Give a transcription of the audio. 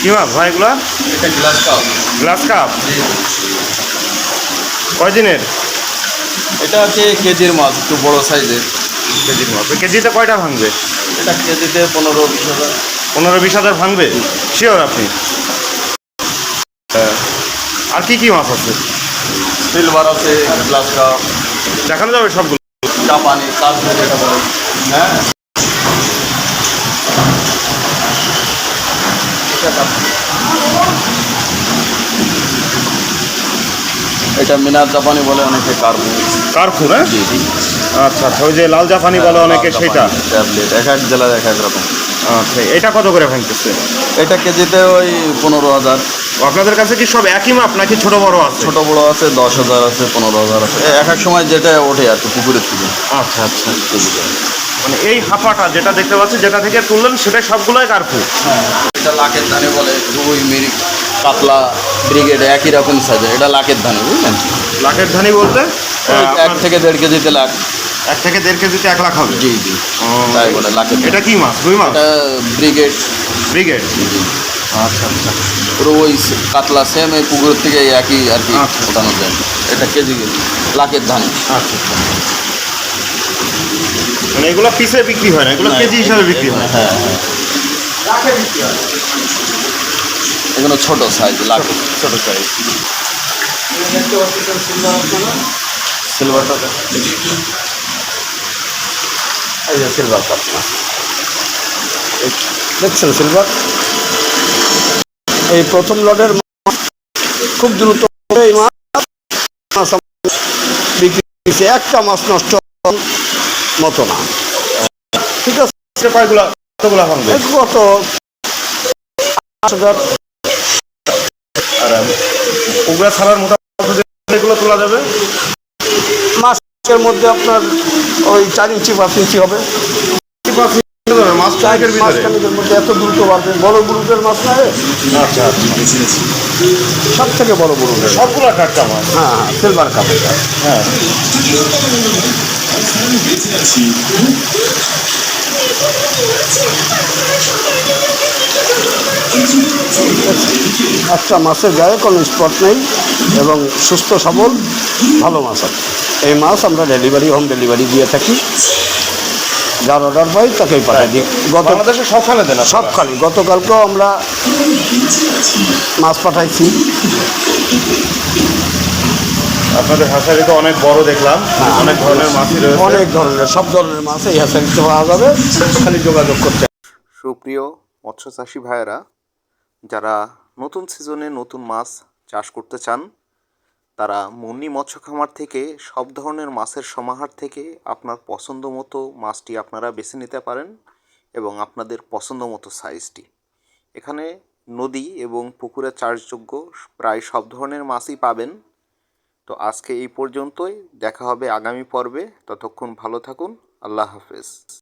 কি মাছ ভাই এগুলা? এটা গ্লাস কাপ গ্লাস কাপ এটা হচ্ছে কেজির মাছ একটু বড় সাইজের কেজির মাছ। কেজিতে কয়টা ভাঙবে? এটা কেজিতে পনেরো বিশ হাজার। পনেরো বিশ হাজার ভাঙবে? শিওর আপনি? হ্যাঁ। আর কি কি মাছ আছে? সিলভার আছে গ্লাস কাপ দেখানো যাবে সবগুলো? কাপ যেটা বলে। হ্যাঁ। এটা মিনার জাপানি বলে অনেকে কার্বু কার্পু হ্যাঁ? জি জি। আচ্ছা আচ্ছা ওই যে লাল জাপানি বলে অনেকে সেটা। ট্যাবলেট এক এক জেলার এক এক রকম। আচ্ছা এটা কত করে ভাঙতেছে? এটা কেজিতে ওই পনেরো হাজার। আপনাদের কাছে কি সব একই মাপ নাকি ছোট বড় আছে? ছোট বড় আছে দশ হাজার আছে পনেরো হাজার আছে। এক এক সময় যেটা ওঠে আর কি পুকুরের থেকে। আচ্ছা আচ্ছা। কেজিতে মানে এই হাফাটা যেটা দেখতে পাচ্ছি যেটা থেকে তুললেন সেটা সবগুলোই কার্পু এটা লাখের ধানে বলে রুই মিরিক। কাতলা ব্রিগেড একই রকম সাইজে এটা লাখের ধানে বুঝলেন? লাখের ধানি বলতে? এক থেকে দেড় কেজিতে লাখ এক থেকে দেড় কেজিতে এক লাখ হবে? জি জি। তাই বলে লাখের এটা কি মাছ? রুই মাছ? এটা ব্রিগেড। ব্রিগেড? আচ্ছা আচ্ছা। রুই কাতলা সেম এই পুকুরের থেকে একই আর কি আচ্ছা। ওঠানো যায়। এটা কেজি লাখের ধানে। আচ্ছা আচ্ছা। মানে এগুলো পিসে বিক্রি হয় না? এগুলো কেজি হিসাবে বিক্রি হয়? হ্যাঁ হ্যাঁ। এগুলো ছোট সাইজ লাখ ছোট সাইজ সিলভারটা এই যে সিলভার কাপ দেখছেন সিলভার এই প্রথম লটের খুব দ্রুত এই মাছ বিক্রি একটা মাছ নষ্ট মতো না। ঠিক আছে কতগুলো ভাঙবে গত আর ওগুলা ছাড়ার মোটামুটি এগুলো তোলা যাবে? মাছের মধ্যে আপনার ওই চার ইঞ্চি পাঁচ ইঞ্চি হবে। মাছ চার চারের মাছ ভিতরে? খানিকের মধ্যে এত দ্রুত বাড়বে। বড় গ্রুপের মাছ না আচ্ছা আচ্ছা। সব থেকে বড় গ্রুপের সবগুলো টাটকা মাছ হ্যাঁ হ্যাঁ সিলভার কাপ এটা হ্যাঁ। একটা মাছের গায়ে কোনো স্পট নেই এবং সুস্থ সবল ভালো মাছ আছে। এই মাছ আমরা ডেলিভারি হোম ডেলিভারি দিয়ে থাকি। যার অর্ডার পাই তাকেই পাঠাই দিই। গত সবখানে দেন সব খালি গতকালকেও আমরা মাছ পাঠাইছি। আপনাদের হাঁসারি তো অনেক বড় দেখলাম। অনেক ধরনের মাছই রয়েছে। অনেক ধরনের সব ধরনের মাছ এই হ্যাচারিতে পাওয়া যাবে। খালি যোগাযোগ করতে। সুপ্রিয় মৎস্য চাষি ভাইয়েরা যারা নতুন সিজনে নতুন মাছ চাষ করতে চান, তারা মুন্নি মৎস্য খামার থেকে সব ধরনের মাছের সমাহার থেকে আপনার পছন্দ মতো মাছটি আপনারা বেছে নিতে পারেন এবং আপনাদের পছন্দ মতো সাইজটি। এখানে নদী এবং পুকুরে চাষযোগ্য প্রায় সব ধরনের মাছই পাবেন। তো আজকে এই পর্যন্তই, দেখা হবে আগামী পর্বে। ততক্ষণ ভালো থাকুন, আল্লাহ হাফেজ।